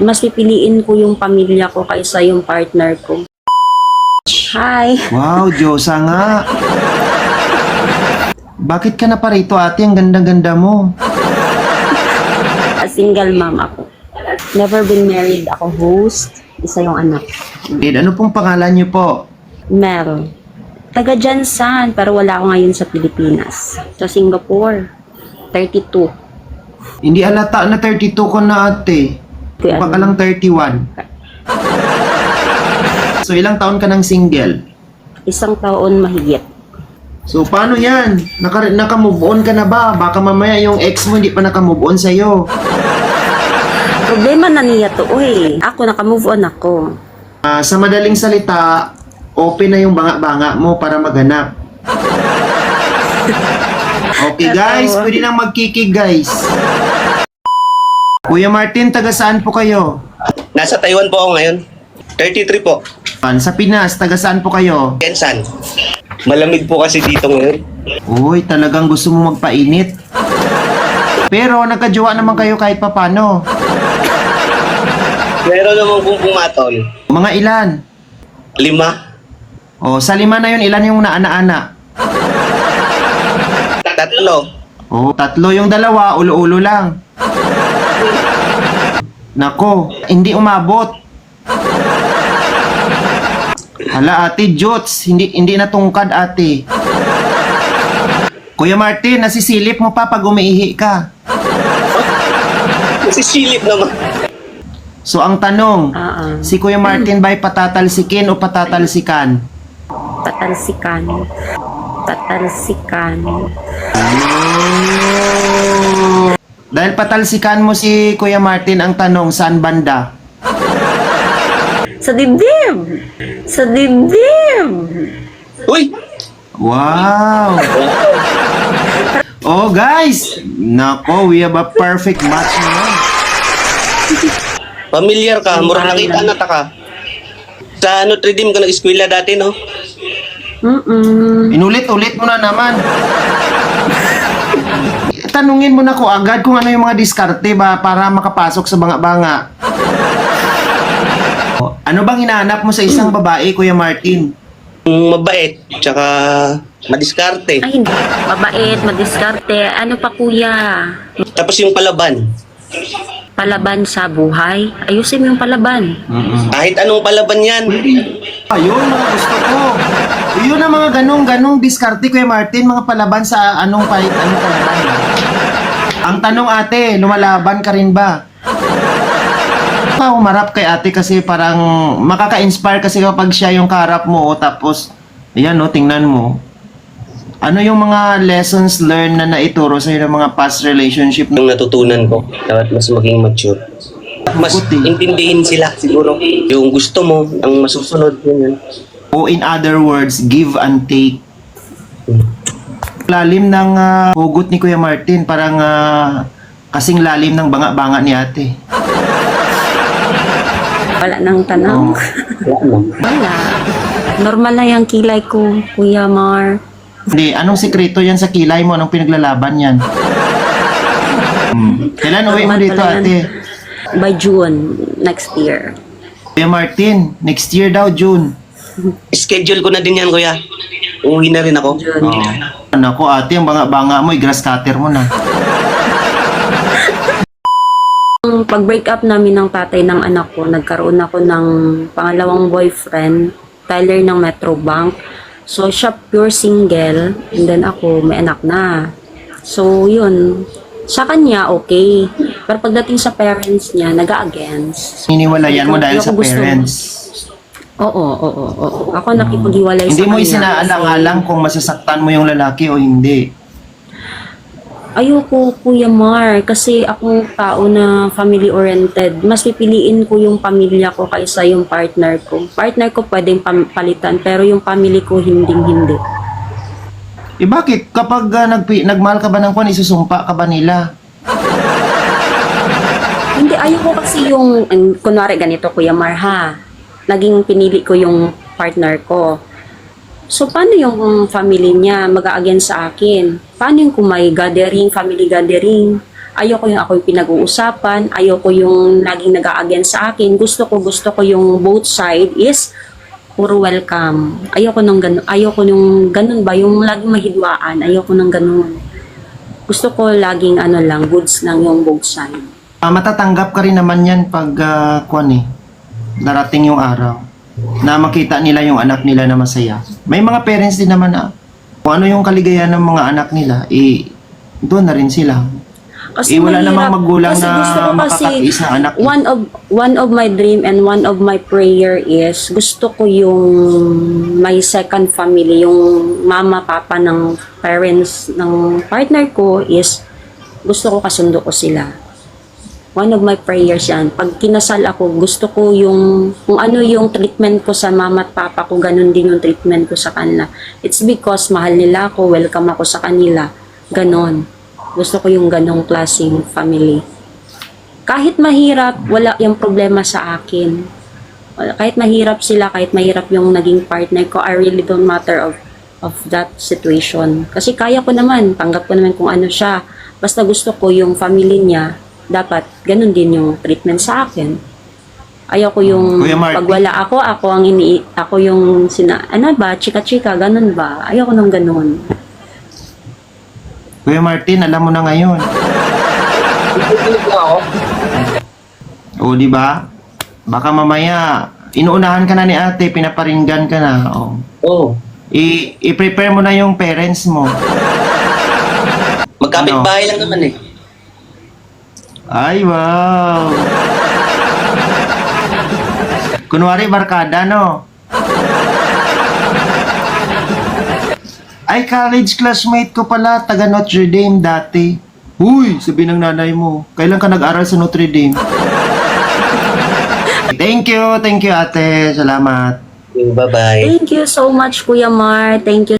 Mas pipiliin ko yung pamilya ko kaysa yung partner ko. Hi! Wow, Diyosa nga. Bakit ka na pa rito ate? Ang ganda-ganda mo. A single mom ako. Never been married ako host. Isa yung anak. Did, ano pong pangalan niyo po? Mel. Taga Jansan, pero wala ako ngayon sa Pilipinas. Sa Singapore. 32. Hindi alata na 32 ko na ate. Kuya, Baka lang 31. So ilang taon ka ng single? Isang taon mahigit. So paano yan? Naka, naka-move on ka na ba? Baka mamaya yung ex mo hindi pa naka-move on sa'yo. Problema na niya to, uy. Ako, naka-move on ako. Ah, sa madaling salita, open na yung banga-banga mo para maganap. Okay guys, pwede nang magkikig guys. Kuya Martin, taga saan po kayo? Nasa Taiwan po ako ngayon. 33 po. Pan, Sa Pinas, taga saan po kayo? Kensan. Malamig po kasi dito ngayon. Uy, talagang gusto mo magpainit. Pero nagkajowa naman kayo kahit papano. Meron naman kung pumatol. Mga ilan? Lima. O, sa lima na yun, ilan yung naana-ana? Tatlo. O, tatlo yung dalawa, ulo-ulo lang. Nako, hindi umabot. Hala ate, Jots, hindi, hindi natungkad ate. Kuya Martin, nasisilip mo pa pag umiihi ka. Kasi silip naman. So ang tanong, Ah, ah. si Kuya Martin ba'y patatalsikin o patatalsikan? Tatalsikan. Tatalsikan. Dahil patalsikan mo si Kuya Martin, ang tanong, saan banda? Sa dibdib! Sa dibdib! Uy! Wow! Oh guys! Nako, we have a perfect match ngayon. Familiar ka. Mura nakita na ta ka. Sa Notre Dame ka nag-eskwela dati, no? Mm-mm. Inulit-ulit mo na naman. Tanungin mo na ko agad kung ano yung mga diskarte ba para makapasok sa banga-banga. Ano bang hinahanap mo sa isang babae, Kuya Martin? Mm, Mabait. Tsaka madiskarte. Ay, hindi. Mabait, madiskarte. Ano pa kuya? Tapos yung palaban. Palaban sa buhay? Ayusin mo yung palaban. Kahit anong palaban yan. Ayun, mga gusto ko. Yun ang mga ganong-ganong diskarte, Kuya Martin, mga palaban sa anong kahit anong palaban. Ang tanong ate, lumalaban ka rin ba? Pa, umarap kay ate kasi parang makaka-inspire kasi kapag siya yung karap mo tapos, ayan no, tingnan mo. Ano yung mga lessons learned na naituro sa ng mga past relationship Yung natutunan ko. Dapat mas maging mature. Mas Buti. intindihin sila siguro. Yung gusto mo, ang masusunod. Yun, yun. O in other words, give and take. Lalim ng ah, hugot ni Kuya Martin, parang ah, kasing lalim ng banga-banga ni ate. Wala nang tanong. Wala lang. Wala. Normal lang yung kilay ko, Kuya Mar. Hindi, anong sikreto yan sa kilay mo? Anong pinaglalaban yan? Hmm. Kailan uwi mo dito, ate? By June next year. Kuya Martin, next year daw, June. Schedule ko na din yan, kuya. Uuwi na rin ako. June. Oh. Nako, ate, ang banga-banga mo, i-grass cutter mo na. Nung pag-break up namin ng tatay ng anak ko, nagkaroon ako ng pangalawang boyfriend, Tyler ng Metrobank. So, siya pure single, and then ako, may anak na. So, yun. Sa kanya, okay. Pero pagdating sa parents niya, nag-against. Hiniwalayan mo dahil Hindi sa parents. Oo, oo, oo. Ako nakipag-iwalay Hindi sa mo kanya. isinaalang-alang kung masasaktan mo yung lalaki o hindi. Ayoko, Kuya Mar, kasi ako tao na family-oriented. Mas pipiliin ko yung pamilya ko kaysa yung partner ko. Partner ko pwedeng palitan, pero yung family ko hinding-hindi. Eh bakit? Kapag uh, nagpi- nagmahal ka ba ng kwan, isusumpa ka ba nila? Hindi, ayoko kasi yung, kunwari ganito, Kuya Mar, ha? Naging pinili ko yung partner ko. So, paano yung family niya mag against sa akin? Paano yung kung may gathering, family gathering? Ayoko yung ako yung pinag-uusapan, ayoko yung laging nag against sa akin. Gusto ko, gusto ko yung both side is puro welcome. Ayoko nung ganun, ayoko nung ganun ba, yung laging mahidwaan, ayoko nung ganun. Gusto ko laging ano lang, goods lang yung both side. Ah, matatanggap ka rin naman yan pag uh, kwan eh, darating yung araw na makita nila yung anak nila na masaya. May mga parents din naman na kung ano yung kaligayahan ng mga anak nila, eh, doon na rin sila. Eh, wala namang magulang kasi na gusto ko kasi, ng anak. One of one of my dream and one of my prayer is gusto ko yung my second family, yung mama, papa ng parents ng partner ko is gusto ko kasundo ko sila. One of my prayers yan. Pag kinasal ako, gusto ko yung, kung ano yung treatment ko sa mama at papa ko, ganun din yung treatment ko sa kanila. It's because mahal nila ako, welcome ako sa kanila. Ganon. Gusto ko yung ganong klaseng family. Kahit mahirap, wala yung problema sa akin. Kahit mahirap sila, kahit mahirap yung naging partner ko, I really don't matter of of that situation. Kasi kaya ko naman, tanggap ko naman kung ano siya. Basta gusto ko yung family niya, dapat ganun din yung treatment sa akin. Ayaw ko yung Kuya Marty. pag wala ako, ako ang ini ako yung sina ano ba, chika-chika, ganun ba? Ayaw ko nang ganun. Kuya Martin, alam mo na ngayon. O, di ba? Baka mamaya, inuunahan ka na ni ate, pinaparinggan ka na. O. Oo. I- i-prepare mo na yung parents mo. Magkapit Ano? bahay lang naman eh. Ay, wow! Kunwari, barkada, no? Ay, college classmate ko pala, taga Notre Dame dati. Huy, sabi ng nanay mo, kailan ka nag-aral sa Notre Dame? thank you, thank you ate, salamat. Bye-bye. Thank you so much, Kuya Mar. Thank you